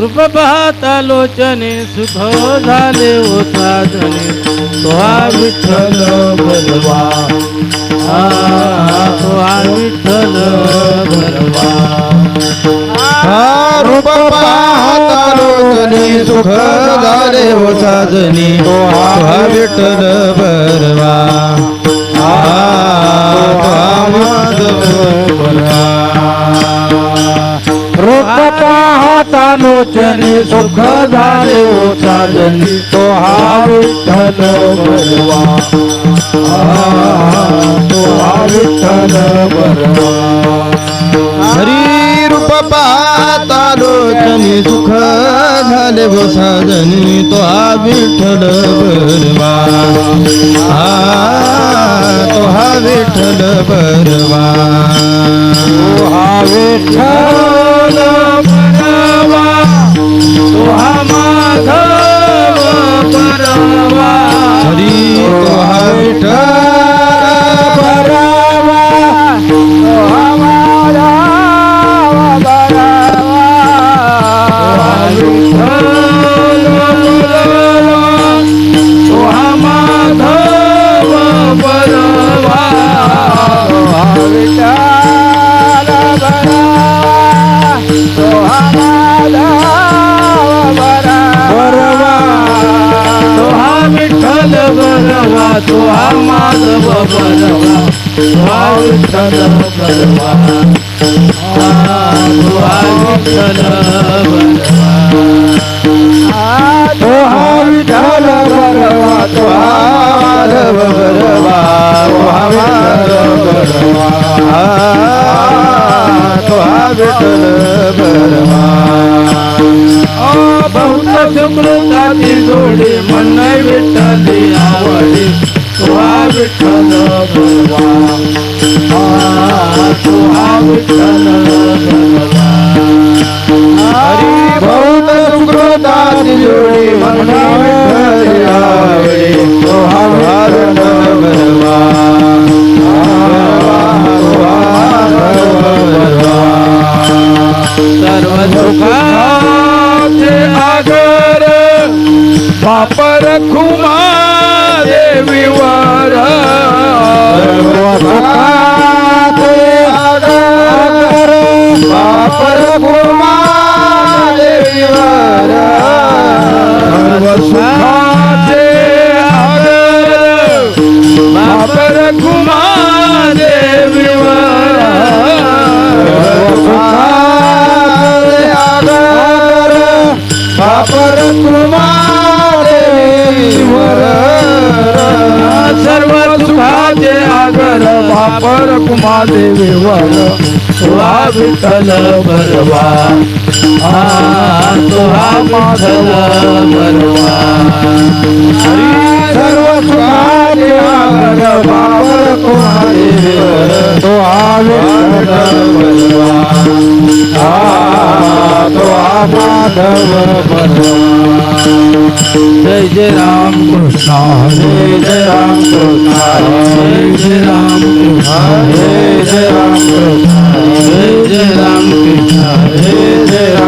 रूप लोचने सुख झाले ओ साधने तोहा विठ्ठल भरवा. आ विठ्ठल भरवा. रूप पाहता सुख झाले ओ विठ्ठल भरवा. तोहा रूप पाहता लोचनी सुख झाले हो साजनी तो हा विठ्ठल बरवा हा तो हा विठ्ठल बरवा हरी रूप पाहता लोचनी सुख झाले व साधनी तो हा विठ्ठल बरवा हा तो हा विठ्ठल बरवा हा विठ्ठल भरवा विठ्ठल भरवा तुहा माधव मनवा सर्व जय जय राम कृष्ण हरे जय राम कृष्ण जय राम कृष्ण जय राम कृष्ण जय राम कृष्ण हरे जय राम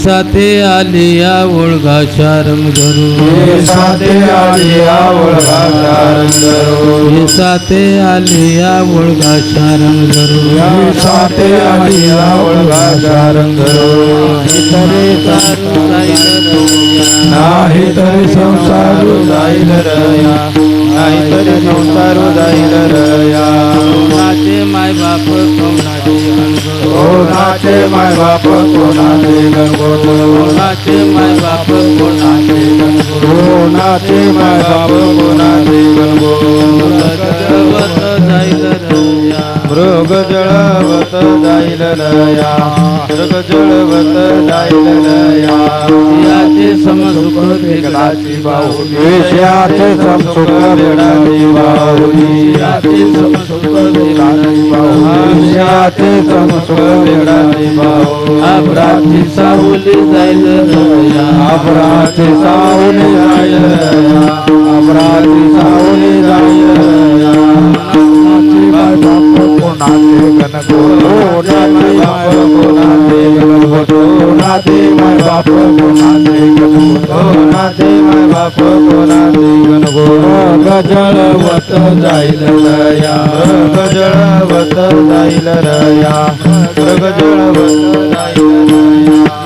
साथे आलिया ओळगा शारम धरू. साथे आलिया ओळखा रंगरो हे साथे आलिया ओळगा शारम धरू. साथे आलिया ओळखा रंगरो तरे तारू. नाही तरी संसार जाईल रया तरी संसार जाईल रया कोणाचे माय बाप कोणाचे कोणाचे माय बाप कोणाचे गणगोत कोणाचे माय बाप कोणाचे गणगो कोणाचे माय बाप कोणाचे गणगोत. मृग जळवत जाईल लया मृग जळवत जाईल लया. याचे समसुख बाहुली. विषयाचे समसुख वेळाची बाहुली. याचे समसुख वेगळाची बाहुली. विषयाचे समसुख वेळाची बाहुली. अपराधी जाईल. अपराधी सावली जाईल लया. अपराधी जाईल लया. गजळवत जाईल रया गजळवत जाईल रया. गजळवत जाईल रया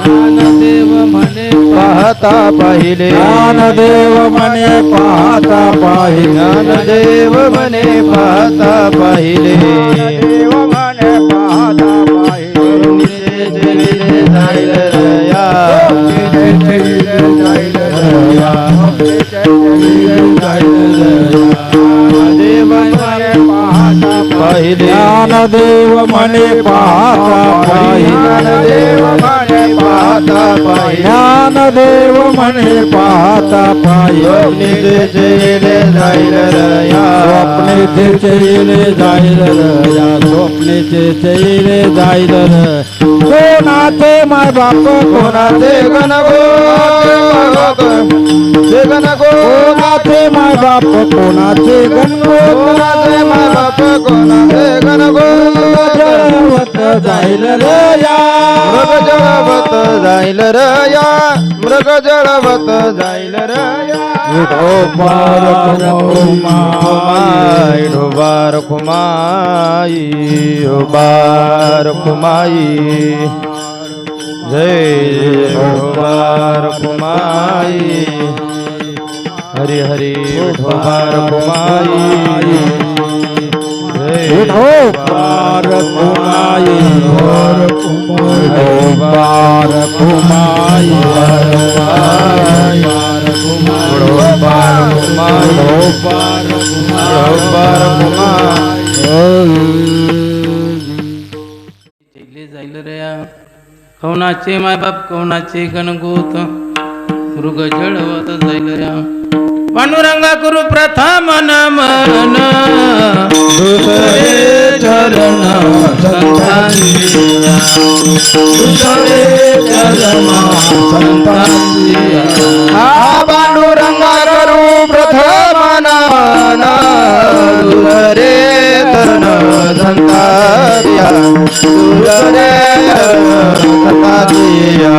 पाहता पाहिले. ज्ञानदेव म्हणे पाहता पाहिले. ज्ञानदेव म्हणे पाहता पाहिले. देव म्हणे पाहता पाहिले. जाईल रया जाईल रया. देव म्हणे पाहता पाहिले. ज्ञानदेव म्हणे पाहता पाहिले. देव म्हणे पाहता पाहिले ज्ञानदेव म्हणे पाहता पाहिले जयले जाईल रया. स्वप्ने चैले जाईल रया. स्वप्ने चैले जाईल र कोणाचे माय बाप कोणाचे गणगो ते गणगो कोणाचे माय बाप कोणाचे गणगो कोणाचे माय बाप कोणाचे गणगो जळवत जाईल रया. जाईल रया मृग जळवत जाईल रया ढोबार कुमाई ढोबार कुमाई ढोबार कुमाई जय ढोबार कुमाई हरी हरी ढोबार कुमाई जय ढोबार कुमाई ढोबार कुमाई ढोबार कुमाई ढोबार चैले जाईल रया कवनाचे मायबाप कवनाचे गणगोत मृग जळवत जाईल रया पांडुरंगा कुरु प्रथम नमन दुसरे चरण. दुसरे चरण. हा पांडुरंगा करू प्रथम नान दुसरे तरण संतारिया दुसरे संतारिया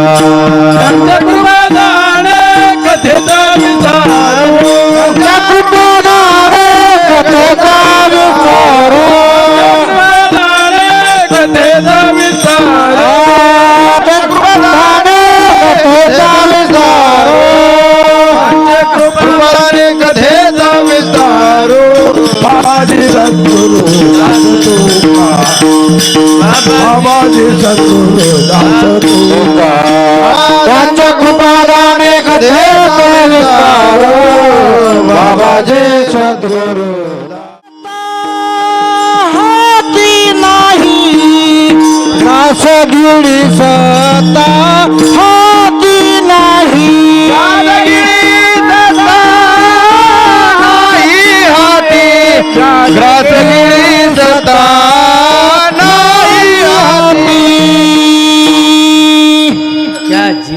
तुका बाबाजी त्यांच्या कृपादाने कथेचा बाबाजी सद्गुरु हाती नाही नासगिरी सता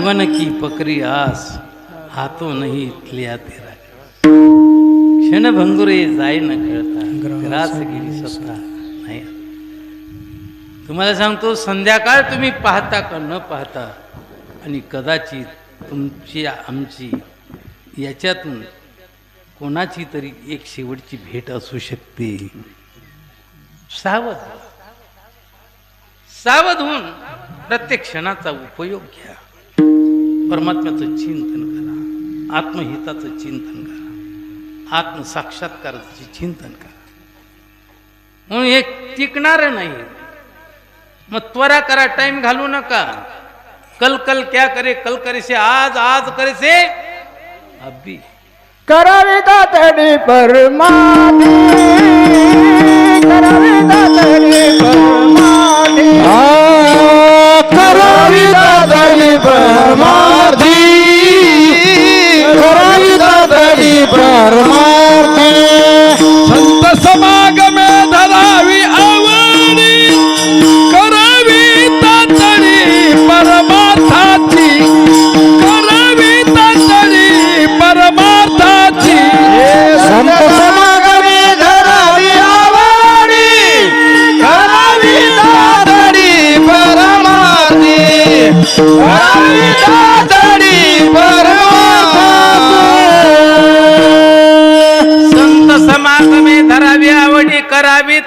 क्या जीवन की पकरी आस हातो नहीं लिया तेरा। क्षण भंगुरे जाई न खेळता ग्रास गेली सत्ता नाही। तुम्हाला सांगतो संध्याकाळ तुम्ही पाहता का न पाहता आणि कदाचित तुमची आमची याच्यातून कोणाची तरी एक शेवटची भेट असू शकते। सावध सावध होऊन प्रत्येक क्षणाचा उपयोग घ्या। परमात्म्याचं चिंतन करा. आत्महिताचं चिंतन करा. आत्मसाक्षात्काराचे चिंतन करा. म्हणून हे टिकणार नाही. मग त्वरा करा टाइम घालू नका. कल कल क्या करे कल करेसे आज आज करे से अभी. करावी परमा करावी तातडी परमाधी करावी तातडी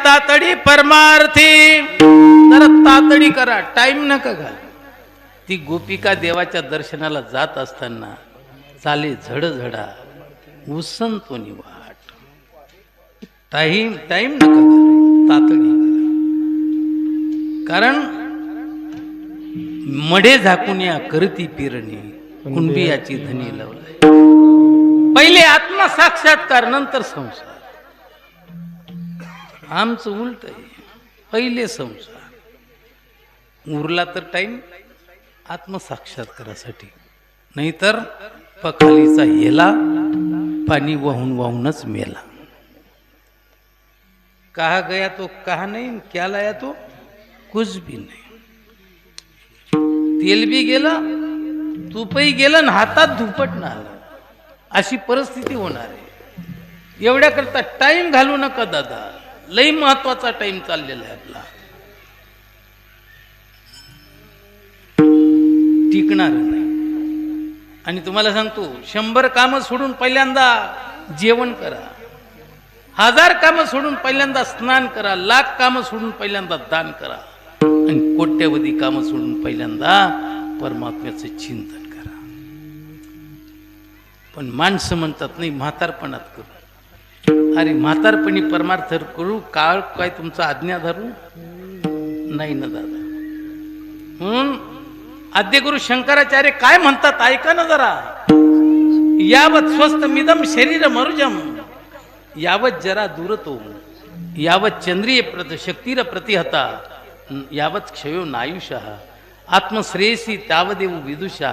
तातडी परमार्थी. जरा तातडी करा टाइम नका घाल. ती गोपिका देवाच्या दर्शनाला जात असताना चाले झडझडा उसंतोनी वाट टाईम टाइम नका तातडी कारण मढे झाकून या करती पिरणी कुंबियाची धनी लावलाय. पहिले आत्मसाक्षात्कार नंतर संसार. आमचं उलट आहे. पहिले संसार. उरला तर टाइम आत्मसाक्षात्कारासाठी. नाहीतर पखालीचा हेला पाणी वाहून वाहूनच मेला. कहा गया तो कहा नाही क्या लाया तो कुछ भी नाही. तेल बी गेलं तुपही गेलं ना हातात धुपट ना आलं. अशी परिस्थिती होणार आहे. एवढ्या करता टाइम घालू नका दादा. लई महत्त्वाचा टाइम चाललेला आहे आपला. टिकणार नाही आणि तुम्हाला सांगतो शंभर कामं सोडून पहिल्यांदा जेवण करा. हजार कामं सोडून पहिल्यांदा स्नान करा. लाख कामं सोडून पहिल्यांदा दान करा. आणि कोट्यवधी कामं सोडून पहिल्यांदा परमात्म्याचं चिंतन करा. पण माणसं म्हणतात नाही म्हातारपणात करू. अरे म्हातारपणी परमार्थ करू काळ काय तुमचा आज्ञा धरू? नाही ना दादा. म्हणून आद्यगुरु शंकराचार्य काय म्हणतात? ऐका ना जरा. यावत स्वस्त मिदम शरीर मरुजम. यावत जरा दूरतो हो. यावत चंद्रिय प्रत शक्तीर प्रतिहता. यावत क्षयो नायुष. आत्मश्रेयसी तावदेव विदुषा.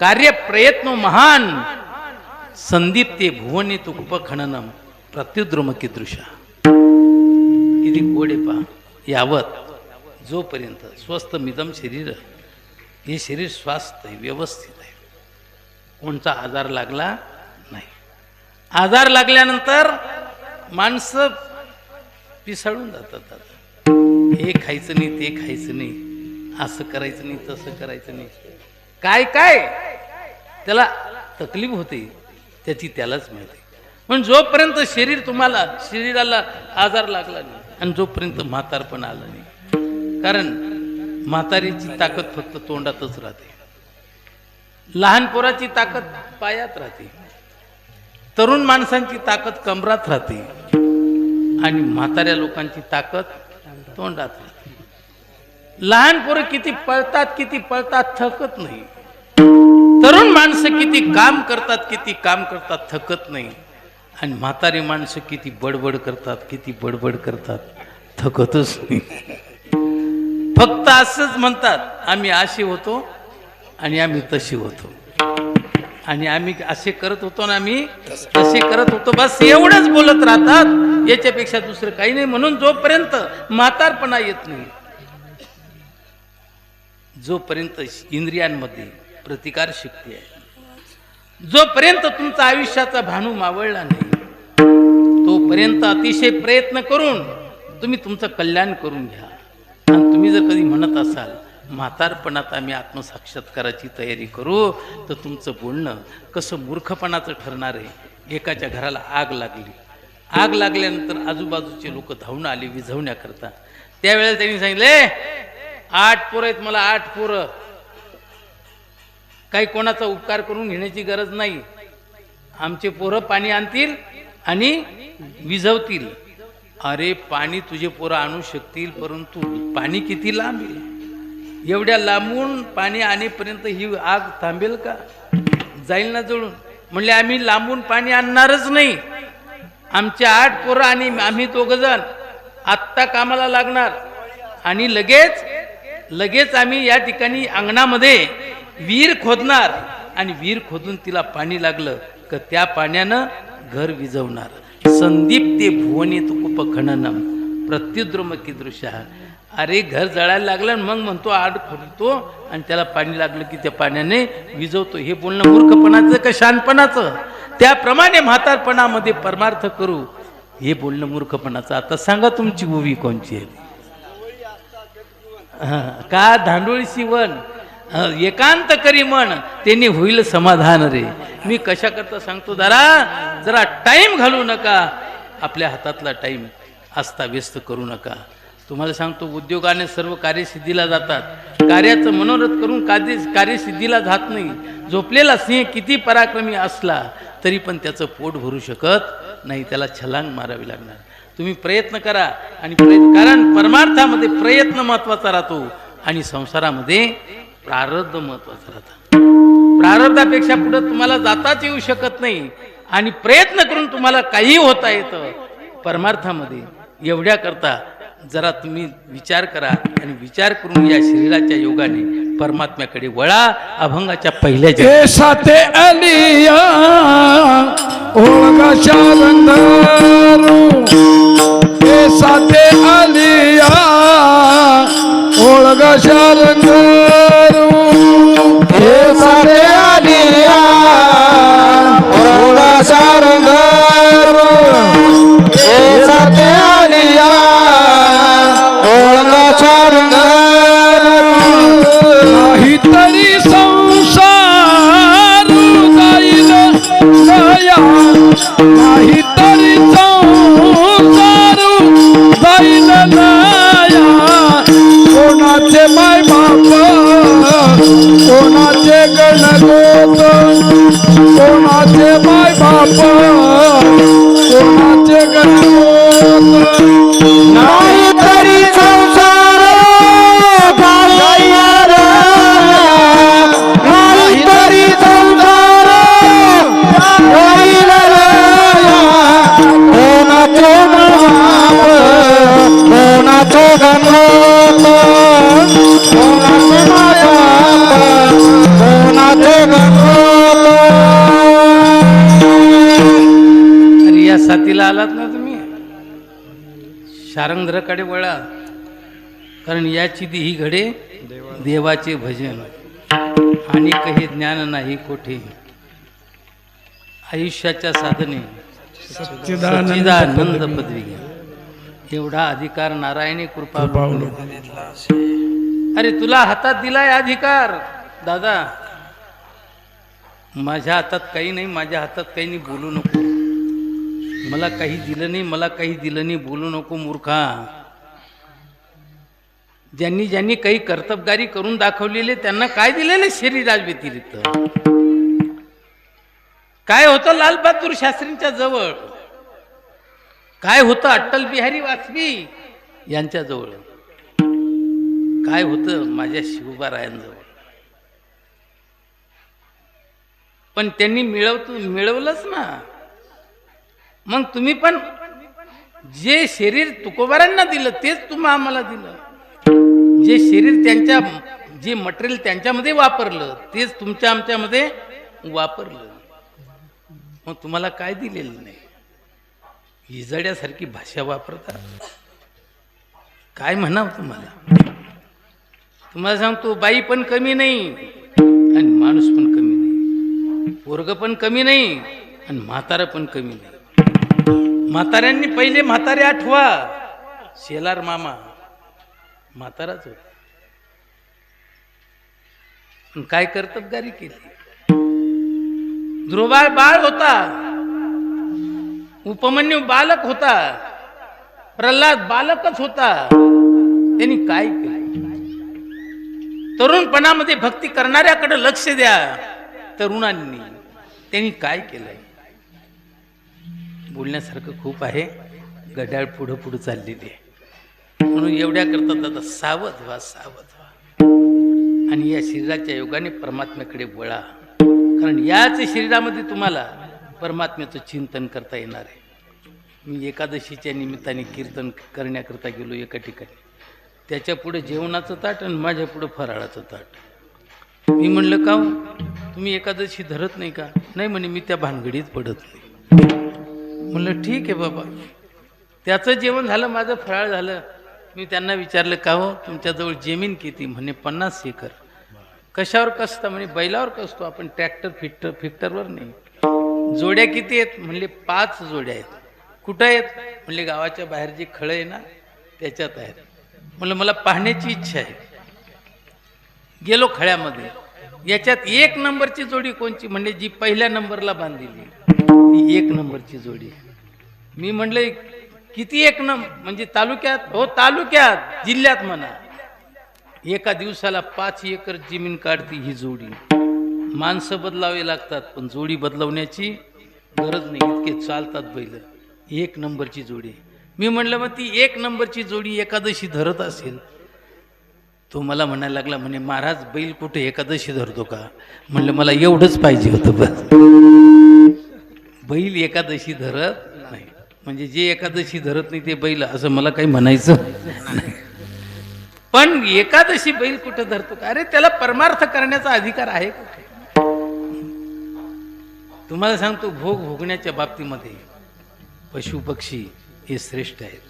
कार्य प्रयत्न महान. संदीप्ते भुवने तु उपखननम. प्रत्युद्रुम कीदृशा किती गोडे पा. यावत जोपर्यंत स्वस्त मिदम शरीर हे शरीर स्वास्थ आहे व्यवस्थित आहे. कोणचा आजार लागला? नाही. आजार लागल्यानंतर माणसं पिसाळून जातात आता हे खायचं नाही ते खायचं नाही असं करायचं नाही तसं करायचं नाही. काय काय? त्याला तकलीफ होते त्याची त्यालाच माहिती. पण जोपर्यंत शरीर तुम्हाला शरीराला आजार लागला नाही आणि जोपर्यंत म्हातारपण आलं नाही. कारण म्हातारीची ताकद फक्त तोंडातच राहते. लहान पोराची ताकद पायात राहते. तरुण माणसांची ताकद कमरात राहते. आणि म्हाताऱ्या लोकांची ताकद तोंडात राहते. लहान पोरं किती पळतात किती पळतात थकत नाही. तरुण माणसं किती काम करतात किती काम करतात थकत नाही. आणि म्हातारी माणसं किती बडबड करतात किती बडबड करतात. थकतच नाही. फक्त असंच म्हणतात आम्ही असे होतो आणि आम्ही तसे होतो. आणि आम्ही असे करत होतो ना आम्ही तसे करत होतो. बस एवढंच बोलत राहतात. याच्यापेक्षा दुसरं काही नाही. म्हणून जोपर्यंत म्हातारपणा येत नाही जोपर्यंत इंद्रियांमध्ये प्रतिकार शक्ती आहे. जोपर्यंत तुमचा आयुष्याचा भानू मावळला नाही पर्यंत अतिशय प्रयत्न करून तुम्ही तुमचं कल्याण करून घ्या. आणि तुम्ही जर कधी म्हणत असाल म्हातारपणात आम्ही आत्मसाक्षात्काराची तयारी करू तर तुमचं बोलणं कसं मूर्खपणाचं ठरणार आहे एकाच्या घराला आग लागली. आग लागल्यानंतर आजूबाजूचे लोक धावून आले विझवण्याकरता. त्यावेळेला त्यांनी सांगितले आठ पोरं आहेत मला आठ पोरं. काही कोणाचा उपकार करून घेण्याची गरज नाही. आमचे पोरं पाणी आणतील आणि विझवतील. अरे पाणी तुझे पोरं आणू शकतील परंतु पाणी किती लांब आहे? एवढ्या लांबून पाणी आणेपर्यंत ही आग थांबेल का? जाईल ना जळून. म्हणले आम्ही लांबून पाणी आणणारच नाही. आमचे आठ पोरं आणि आम्ही दोघ जण आत्ता कामाला लागणार. आणि लगेच लगेच आम्ही या ठिकाणी अंगणामध्ये विहीर खोदणार. आणि विहीर खोदून तिला पाणी लागलं का त्या पाण्यानं घर विजवणार संदीप ते भुवनी तुकुप खननम प्रत्युद्रम कीदृशा अरे घर जळायला लागलं आणि मग म्हणतो आड खोदतो आणि त्याला पाणी लागलं की त्या पाण्याने विजवतो हे बोलणं मूर्खपणाचं का शानपणाचं त्याप्रमाणे म्हातारपणामध्ये परमार्थ करू. हे बोलणं मूर्खपणाचं. आता सांगा तुमची उवी कोणची आहे? हा, का धांडोळी शिवण एकांत करी म्हण त्यांनी होईल समाधान रे. मी कशा करता सांगतो जरा जरा टाइम घालू नका. आपल्या हातातला टाइम अस्ताव्यस्त करू नका. तुम्हाला सांगतो उद्योगाने सर्व कार्यसिद्धीला जातात. कार्याचं मनोरथ करून कार्य कार्यसिद्धीला जात नाही. झोपलेला सिंह किती पराक्रमी असला तरी पण त्याचं पोट भरू शकत नाही. त्याला छलांग मारावी लागणार. तुम्ही प्रयत्न करा आणि प्रयत्न कारण परमार्थामध्ये प्रयत्न महत्त्वाचा राहतो आणि संसारामध्ये प्रारब्ध महत्वाचं राहतं. प्रारब्धापेक्षा पुढे तुम्हाला जाताच येऊ शकत नाही आणि प्रयत्न करून तुम्हाला काही होता येतं. परमार्थामध्ये एवढ्या करता जरा तुम्ही विचार करा आणि विचार करून या शरीराच्या योगाने परमात्म्याकडे वळा अभंगाच्या पहिल्या जन्मात. ऐसा अलिया ओळगा शारंगारू हे सारे आलिया. ओळा सारंगारू हे सारे आलिया. ओळा सारंगारू नाही तरी संसार जाईल दया गणगोत शारंध्रकडे वळा. कारण याची दी ही घडे देवाचे भजन. आणि काही ज्ञान नाही कोठे. आयुष्याच्या साधने. सच्चिदानंद पदवी एवढा अधिकार नारायणी कृपा अरे तुला हातात दिलाय अधिकार. दादा माझ्या हातात काही नाही माझ्या हातात काही नाही बोलू नको. मला काही दिलं नाही मला काही दिलं नाही बोलू नको मूर्खा. ज्यांनी ज्यांनी काही कर्तबगारी करून दाखवलेले त्यांना काय दिलेलं शरीराज व्यतिरिक्त? काय होतं लालबहादूर शास्त्रींच्या जवळ? काय होतं अटल बिहारी वाजपेयी यांच्या जवळ? काय होतं माझ्या शिवबारायांजवळ? पण त्यांनी मिळवत मिळवलंच ना. मग तुम्ही पण जे शरीर तुकोबारांना दिलं तेच तुम्ही आम्हाला दिलं. जे शरीर त्यांच्या जे मटेरियल त्यांच्यामध्ये वापरलं तेच तुमच्या आमच्यामध्ये वापरलं. मग तुम्हाला काय दिलेलं नाही? इजड्यासारखी भाषा वापरतात काय म्हणावं तुम्हाला? तुम्हाला सांगतो बाई पण कमी नाही आणि माणूस पण कमी नाही. पोरग पण कमी नाही आणि म्हातारा पण कमी नाही. म्हाताऱ्यांनी पहिले म्हातारे आठवा. शेलार मामा. म्हाताराच होता. काय कर्तबगारी केली. ध्रुवाळ बाळ होता. उपमन्यू बालक होता. प्रल्हाद बालकच होता. त्यांनी काय केलं? तरुणपणामध्ये भक्ती करणाऱ्याकडे लक्ष द्या. तरुणांनी त्यांनी काय केलंय? बोलण्यासारखं खूप आहे. घड्याळ पुढं पुढं चाललेली आहे. म्हणून एवढ्या करतात सावध व्हा सावध व्हा. आणि या शरीराच्या योगाने परमात्म्याकडे वळा. कारण याच शरीरामध्ये तुम्हाला परमात्म्याचं चिंतन करता येणार आहे. मी एकादशीच्या निमित्ताने कीर्तन करण्याकरता गेलो एका ठिकाणी. त्याच्या पुढे जेवणाचं ताट आणि माझ्या पुढं फराळाचं ताट. मी म्हणलं का तुम्ही एकादशी धरत नाही का? नाही म्हणे मी त्या भानगडीत पडत नाही. म्हणलं ठीक आहे बाबा. त्याचं जेवण झालं माझं फराळ झालं. मी त्यांना विचारलं का हो तुमच्याजवळ जमीन किती? म्हणे पन्नास एकर. कशावर कसता? म्हणे बैलावर कसतो आपण ट्रॅक्टर फिक्टर फिक्टरवर नाही. जोड्या किती आहेत? म्हणले पाच जोड्या आहेत. कुठं आहेत? म्हणले गावाच्या बाहेर जे खळं आहे ना त्याच्यात आहेत. म्हणलं मला पाहण्याची इच्छा आहे. गेलो खळ्यामध्ये. याच्यात एक नंबरची जोडी कोणची? म्हणजे जी पहिल्या नंबरला बांधलेली ती एक नंबरची जोडी मी म्हणले किती एक नंबर म्हणजे तालुक्यात हो तालुक्यात जिल्ह्यात म्हणा. एका दिवसाला पाच एकर जमीन काढती ही जोडी. माणसं बदलावे लागतात पण जोडी बदलवण्याची गरज नाही. इतके चालतात बैल. एक नंबरची जोडी मी म्हणलं मग ती एक नंबरची जोडी एकादशी धरत असेल तो मला म्हणायला लागला म्हणे महाराज बैल कुठे? एकादशी धरतो का? म्हणलं मला एवढंच पाहिजे होतं बस. बैल एकादशी धरत नाही. म्हणजे जे एकादशी धरत नाही ते बैल असं मला काही म्हणायचं नाही. पण एकादशी बैल कुठं धरतो का? अरे त्याला परमार्थ करण्याचा अधिकार आहे कुठे? तुम्हाला सांगतो भोग भोगण्याच्या बाबतीमध्ये पशु पक्षी हे श्रेष्ठ आहेत.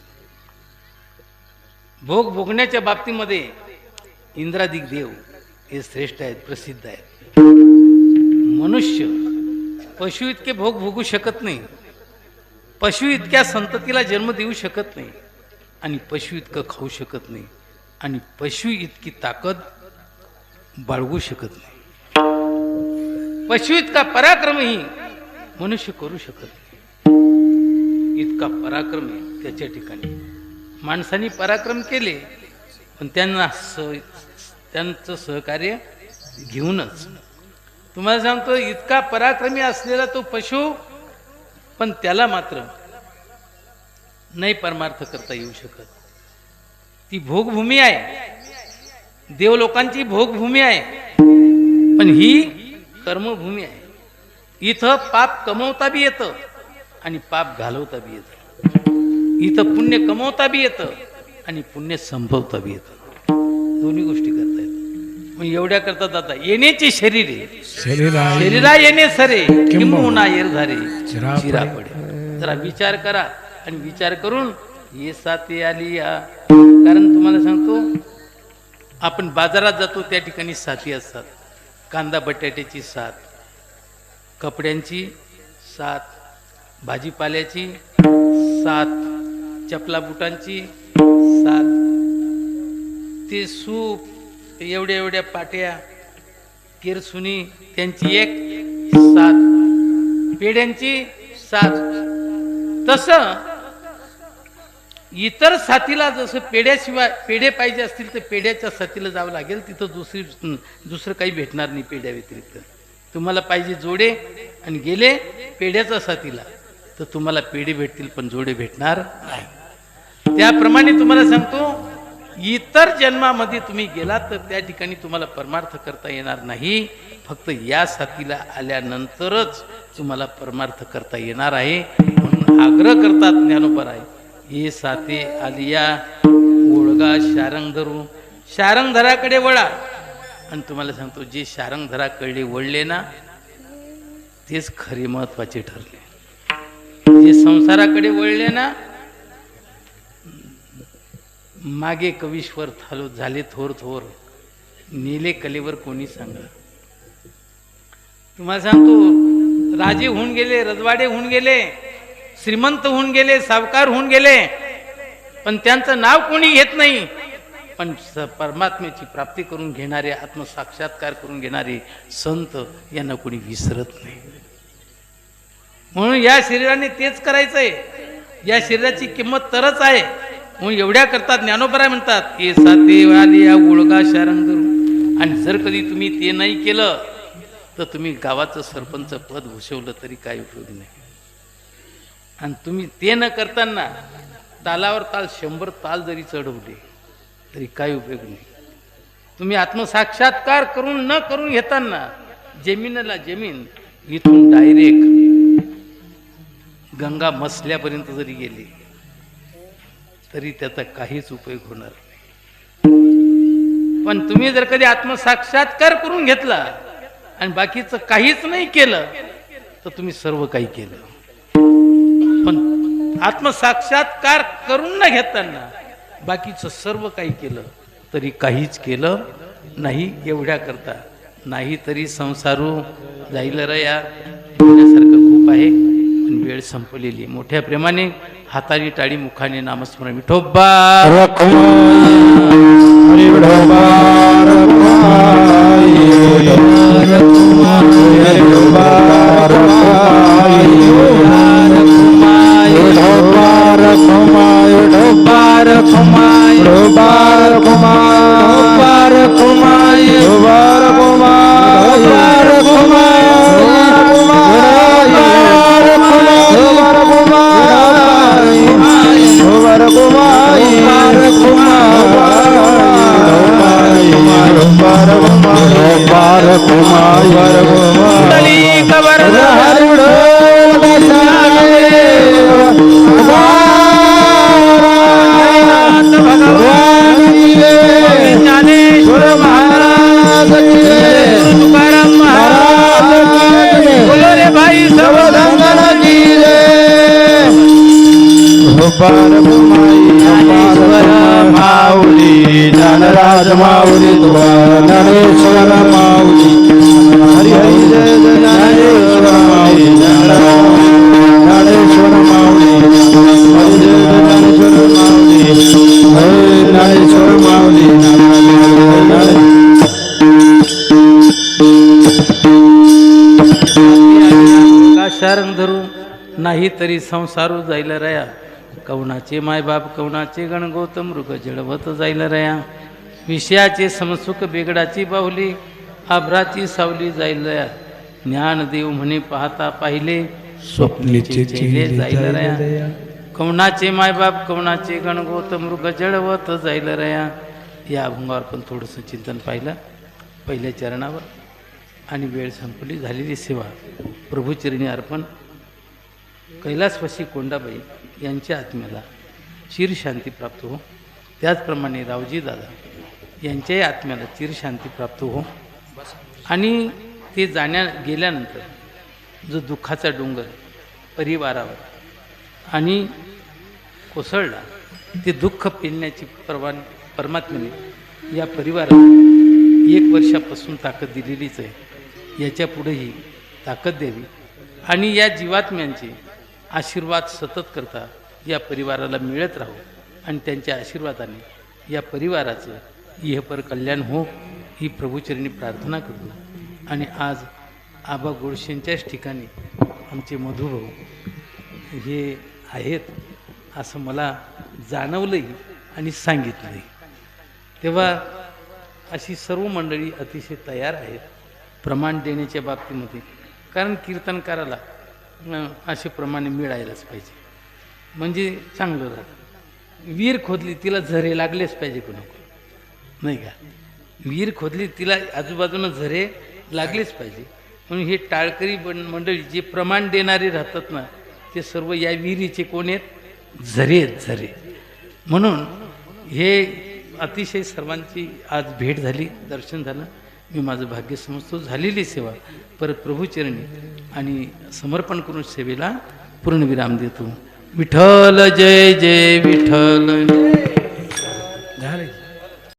भोग भोगण्याच्या बाबतीमध्ये इंद्रादिक देव हे श्रेष्ठ आहेत प्रसिद्ध आहेत. मनुष्य पशु इतके भोग भोगू शकत नाही. पशु इतक्या संततीला जन्म देऊ शकत नाही. आणि पशु इतकं खाऊ शकत नाही. आणि पशु इतकी ताकद बाळगू शकत नाही. पशु इतका पराक्रमही मनुष्य करू शकत नाही. इतका पराक्रम आहे त्याच्या ठिकाणी. माणसाने पराक्रम केले पण त्यांना स त्यांचं सहकार्य घेऊनच. तुम्हाला सांगतो इतका पराक्रमी असलेला तो पशु पण त्याला मात्र नाही परमार्थ करता येऊ शकत. ती भोगभूमी आहे. देव लोकांची भोगभूमी आहे. पण ही कर्मभूमी आहे. इथं पाप कमवता बी येतं आणि पाप घालवता बी येतं. इथं पुण्य कमवता बी येतं आणि पुण्य संभवता बी येतं. दोन्ही गोष्टी करतात. मग एवढ्या करतात आता येण्याचे शरीर आहे. शरीरा येणे सरे. किंबहुना येरधारे चिरा चिरा पडे. जरा विचार करा आणि विचार करून ये साथी आली या. कारण तुम्हाला सांगतो आपण बाजारात जातो त्या ठिकाणी साथी असतात. कांदा बटाट्याची साथ कपड्यांची साथ भाजीपाल्याची साथ चपला बुटांची साथ. ते सूप ते एवढ्या एवढ्या पाट्या किरसुनी त्यांची एक साथ. पेढ्यांची साथ. तस इतर साथीला जसं पेढ्याशिवाय पेढे पाहिजे असतील तर पेढ्याच्या साथीला जावं लागेल. तिथं दुसरी दुसरं काही भेटणार नाही पेढ्या व्यतिरिक्त. तुम्हाला पाहिजे जोडे आणि गेले पेढ्याच्या साथीला तर तुम्हाला पेढे भेटतील पण जोडे भेटणार नाही. त्याप्रमाणे तुम्हाला सांगतो इतर जन्मामध्ये तुम्ही गेलात तर त्या ठिकाणी तुम्हाला परमार्थ करता येणार नाही. फक्त या साथीला आल्यानंतरच तुम्हाला परमार्थ करता येणार आहे. म्हणून आग्रह करतात ज्ञानोपर आहे हे साथे आलिया ओळगा शारंग धरू शारंगधराकडे वळा. आणि तुम्हाला सांगतो जे शारंगधराकडे वळले ना तेच खरे महत्त्वाचे ठरले. जे संसाराकडे वळले ना मागे कवीश्वर थालो झाले थोर थोर. नेले कलेवर कोणी सांगा तुम्हाला सांगतो राजे होऊन गेले रजवाडे होऊन गेले श्रीमंत होऊन गेले सावकार होऊन गेले. पण त्यांचं नाव कोणी घेत नाही. पण परमात्म्याची प्राप्ती करून घेणारे आत्मसाक्षात्कार करून घेणारे संत यांना कोणी विसरत नाही. म्हणून या शरीराने तेच करायचंय. या शरीराची किंमत तरच आहे. मग एवढ्या करतात ज्ञानोपराय म्हणतात ए साते वाले या गुळगा शारंगरू आणि जर कधी तुम्ही ते नाही केलं तर तुम्ही गावाचं सरपंच पद भूषवलं तरी काही उपयोग नाही. आणि तुम्ही ते न करताना तालावर ताल शंभर ताल जरी चढवले तरी काही उपयोग नाही. तुम्ही आत्मसाक्षात्कार करून न करून घेताना जमीनला जमीन इथून डायरेक्ट गंगा मसल्यापर्यंत जरी गेली तरी त्याचा काहीच उपयोग होणार नाही. पण तुम्ही जर कधी आत्मसाक्षात्कार करून घेतला आणि बाकीचं काहीच नाही केलं तर तुम्ही सर्व काही केलं. पण आत्मसाक्षात्कार करून न घेताना बाकीचं सर्व काही केलं तरी काहीच केलं नाही एवढ्या करता. नाही तरी संसारू जाईल रया. खूप आहे पण वेळ संपलेली मोठ्या प्रेमाने હાથાની ટાળી મુખાની નામસ્મરણ વિઠોબા ખુમાય ખુમાય ખુમાય कुंडली कबर ज्ञानेश्वर महाराज तुकाराम महाराज बोलो रे भाई सर्वधंगन माऊली ज्ञानराज माऊली. नाही तरी संसारू जायला रया कवनाचे मायबाप कवनाचे गणगोत मृग जळवत जायला रया विषयाचे समसुख बेगडाची बाहुली आभ्राची सावली जायला रया ज्ञानदेव म्हणे पाहता पाहिले स्वप्नीचे जायला रया कवनाचे मायबाप कवनाचे गणगोत मृग जळवत जायला रया या अभंगावर पण थोडंसं चिंतन पाहिलं. पहिल्या चरणावर. आणि वेळ संपली झालेली सेवा. प्रभूचरणी अर्पण. कैलासवासी कोंडाबाई यांच्या आत्म्याला चिरशांती प्राप्त हो. त्याचप्रमाणे रावजी दादा यांच्याही आत्म्याला चिरशांती प्राप्त हो. आणि ते जाण्या गेल्यानंतर जो दुःखाचा डोंगर परिवारावर आणि कोसळला ते दुःख पेलण्याची परवान परमात्म्याने या परिवाराला एक वर्षापासून ताकद दिलेलीच आहे. याच्यापुढेही ताकद द्यावी. आणि या जीवात्म्यांची आशीर्वाद सतत करता या परिवाराला मिळत राहो आणि त्यांच्या आशीर्वादाने या परिवाराचं इहपर कल्याण हो ही प्रभूचरणी प्रार्थना करतो आणि आज आबा गोडशेंच्याच ठिकाणी आमचे मधुभाऊ हे आहेत असं मला जाणवलंही आणि सांगितलंही तेव्हा अशी सर्व मंडळी अतिशय तयार आहेत प्रमाण देण्याच्या बाबतीमध्ये. कारण कीर्तनकाराला असे प्रमाणे मिळायलाच पाहिजे. म्हणजे चांगलं राहतं. विहीर खोदली तिला झरे लागलेच पाहिजे कोणा नाही का? विहीर खोदली तिला आजूबाजूनं झरे लागलेच पाहिजे. म्हणून हे टाळकरी बन मंडळी जे प्रमाण देणारे राहतात ना ते सर्व या विहिरीचे कोण आहेत? झरे आहेत झरे. म्हणून हे अतिशय सर्वांची आज भेट झाली दर्शन झालं. मी माझं भाग्य समजतो. झालेली सेवा परत प्रभूचरणी आणि समर्पण करून सेवेला पूर्णविराम देतो. विठ्ठल जय जय विठ्ठल